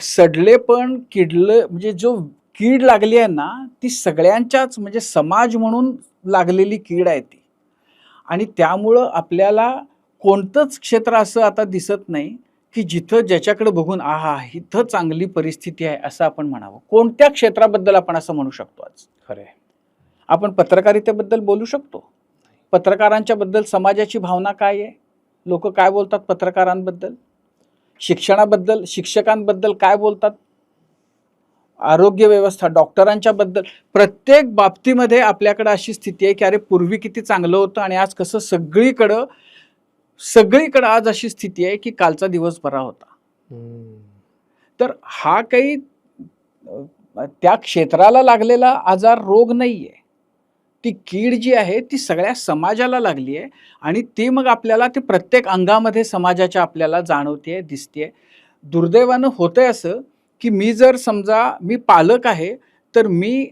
सडले पण किडलं म्हणजे जो कीड लागली आहे ना ती सगळ्यांच्याच म्हणजे समाज म्हणून लागलेली कीड आहे ती. आणि त्यामुळं आपल्याला कोणतंच क्षेत्र असं आता दिसत नाही की जिथं ज्याच्याकडे बघून आहा इथं चांगली परिस्थिती आहे असं आपण म्हणावं. कोणत्या क्षेत्राबद्दल आपण असं म्हणू शकतो आज? खरे आपण पत्रकारितेबद्दल बोलू शकतो? पत्रकारांच्या बद्दल समाजाची भावना काय आहे? लोक काय बोलतात पत्रकारांबद्दल? शिक्षणाबद्दल शिक्षकांबद्दल काय बोलतात? आरोग्य व्यवस्था डॉक्टरांच्या बद्दल प्रत्येक बाबतीमध्ये आपल्याकडे अशी स्थिती आहे की अरे पूर्वी किती चांगलं होतं आणि आज कसं सगळीकडं सगळीकडं आज अशी स्थिती आहे की कालचा दिवस बरा होता. तर हा काही त्या क्षेत्राला लागलेला आजार रोग नाही आहे ती कीड जी आहे ती सगळ्या समाजाला लागली आहे आणि ती मग आपल्याला ती प्रत्येक अंगामध्ये समाजाच्या आपल्याला जाणवते दिसते दुर्दैवानं होतंय असं की मी जर समजा मी पालक आहे तर मी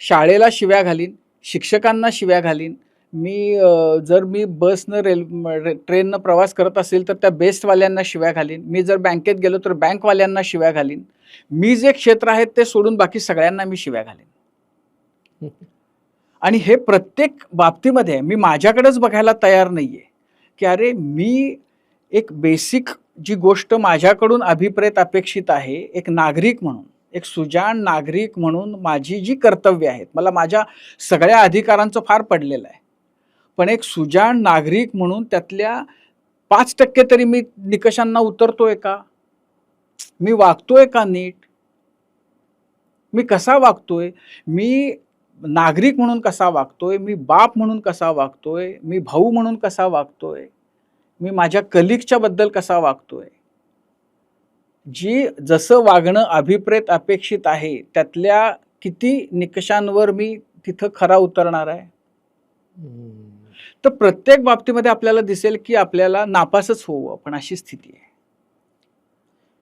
शाळेला शिव्या घालीन शिक्षकांना शिव्या घालीन. मी जर मी बसनं रेल ट्रेननं प्रवास करत असेल तर त्या बेस्टवाल्यांना शिव्या घालीन. मी जर बँकेत गेलो तर बँकवाल्यांना शिव्या घालीन. मी जे क्षेत्र आहेत ते सोडून बाकी सगळ्यांना मी शिव्या घालीन. आणि हे प्रत्येक बाबतीमध्ये आहे. मी माझ्याकडेच बघायला तयार नाही आहे की अरे मी एक बेसिक जी गोष्ट माझ्याकडून अभिप्रेत अपेक्षित आहे एक नागरिक म्हणून एक सुजाण नागरिक म्हणून माझी जी कर्तव्य आहेत मला माझ्या सगळ्या अधिकारांचं फार पडलेलं आहे. पण एक सुजाण नागरिक म्हणून त्यातल्या पाच टक्के तरी मी निकषांना उतरतोय का? मी वागतोय का नीट? मी कसा वागतोय? मी नागरिक म्हणून कसा वागतोय मी बाप म्हणून कसा वागतोय मी भाऊ म्हणून कसा वागतोय मी माझ्या कलिगच्या बद्दल कसा वागतोय? जी जसं वागणं अभिप्रेत अपेक्षित आहे त्यातल्या किती निकषांवर मी तिथं खरा उतरणार आहे? तर प्रत्येक बाबतीमध्ये आपल्याला दिसेल की आपल्याला नापासच होऊ आपण अशी स्थिती आहे.